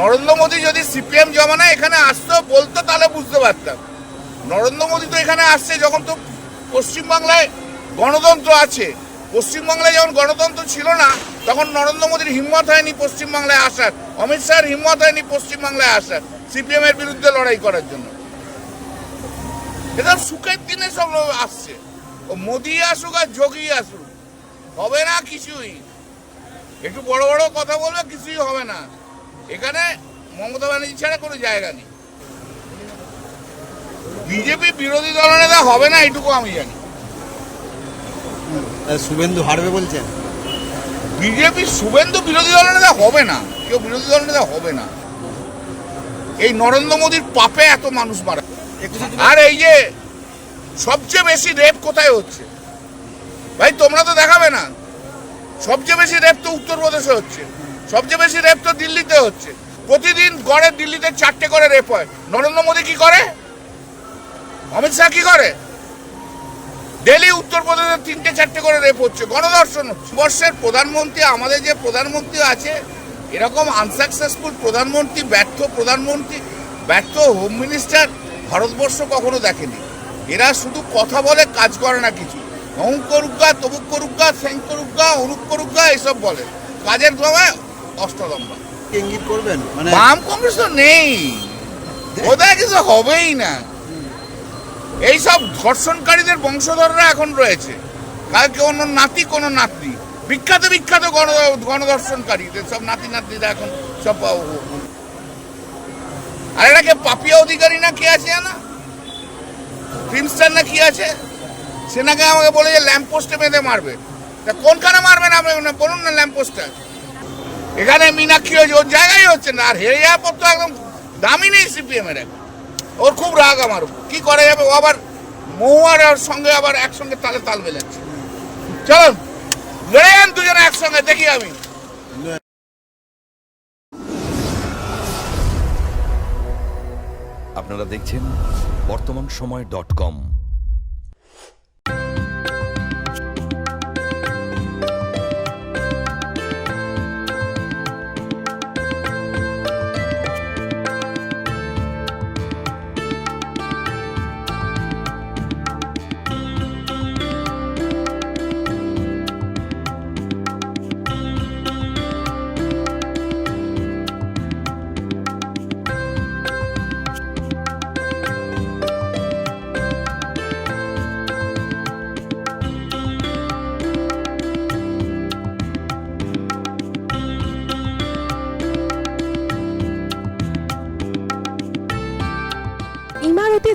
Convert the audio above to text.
নরেন্দ্র মোদী যদি সিপিএম জমানায় এখানে আসতো, বলতো, তাহলে বুঝতে পারতাম। নরেন্দ্র মোদী তো এখানে আসছে, যখন তো পশ্চিমবাংলায় গণতন্ত্র আছে। পশ্চিমবাংলায় যখন গণতন্ত্র ছিল না, তখন নরেন্দ্র মোদীর হিম্মত হয়নি পশ্চিমবাংলায় আসার। অমিত শাহের হিম্মত হয়নি পশ্চিমবাংলায় আসার সিপিএম এর বিরুদ্ধে লড়াই করার জন্য। এটা সুখের দিনে সব আসছে। ও মোদি আসুক আর যোগী আসুক, হবে না কিছুই। একটু বড় বড় কথা বলবে, কিছুই হবে না। এখানে মমতা ব্যানার্জি ছাড়া কোনো জায়গা নেই। বিজেপি বিরোধী দলনেতা হবে না এটুকু আমি জানি। শুভেন্দু হারবে বলছেন? বিজেপি শুভেন্দু বিরোধী দলনেতা হবে না কেউ বিরোধী দলনেতা হবে না। এই নরেন্দ্র মোদীর পাপে এত মানুষ মারা আর এই যে সবচেয়ে বেশি রেপ কোথায় হচ্ছে? ভাই তোমরা তো দেখাবে না। সবচেয়ে বেশি রেপ তো উত্তরপ্রদেশে হচ্ছে। সবচেয়ে বেশি রেপ তো দিল্লিতে হচ্ছে। প্রতিদিন গড়ে দিল্লিতে চারটে করে রেপ হয়। নরেন্দ্র মোদী কি করে? অমিত শাহ কি করে? ডেলি উত্তরপ্রদেশে তিনটে চারটে করে রেপ হচ্ছে। হচ্ছে। বর্ষের প্রধানমন্ত্রী, আমাদের যে প্রধানমন্ত্রী আছে, এরকম আনসাকসেসফুল প্রধানমন্ত্রী, ব্যর্থ প্রধানমন্ত্রী, ব্যর্থ হোম মিনিস্টার ভারতবর্ষ কখনো দেখেনি। এরা শুধু কথা বলে, কাজ করে না কিছু। অমুক করুকা তমুক করুকা সেং করুকা অনুক করুকা এইসব বলে। কাজের সময় অষ্টদম্বা ইঙ্গিত করবেন? মানে বাম কংগ্রেস তো নেই। কিছু হবেই না। ধর্ষণকারীদের বংশধররা এখন রয়েছে। কোনো নাতি কোনো নাতনি। বিখ্যাত বিখ্যাত গণ সব নাতি নাতনিরা এখন সব আর এটাকে পাপিয়া অধিকারী না কে আছে না ফিল্মস্টার না কি আছে? সে নাকি আমাকে বলে যে ল্যাম্প পোস্টে বেঁধে মারবে। তা কোনখানে মারবেন আপনি বলুন না ল্যাম্প পোস্টটা এখানে মীনাক্ষী হয়েছে ওর জায়গায় হচ্ছে না, আর হেরে যাওয়ার পর তো একদম দামই নেই সিপিএম এর। ওর খুব রাগ আমার উপর। কি করা যাবে ও আবার মহুয়ার সঙ্গে আবার একসঙ্গে তালে তাল মেলাচ্ছে চলুন, লড়ে যান দুজনে একসঙ্গে, দেখি আমি আপনারা দেখছেন বর্তমান সময় ডট কম